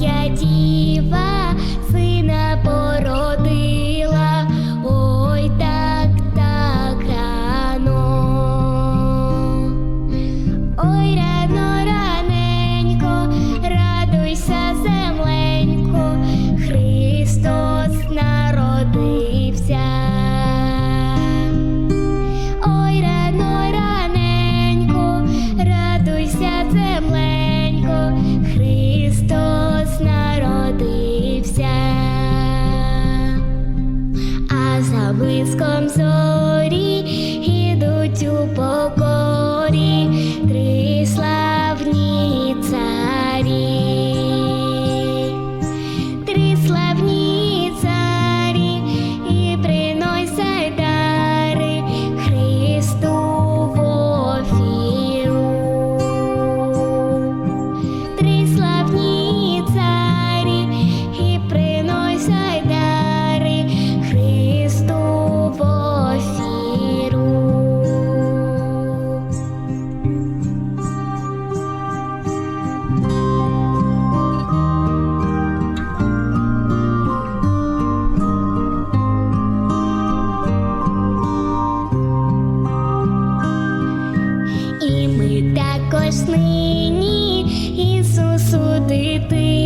я діва, сина породила, ой так так рано, ой рано раненько, радуйся земленько, Христос народився. Земленько Нині Ісусу дитині.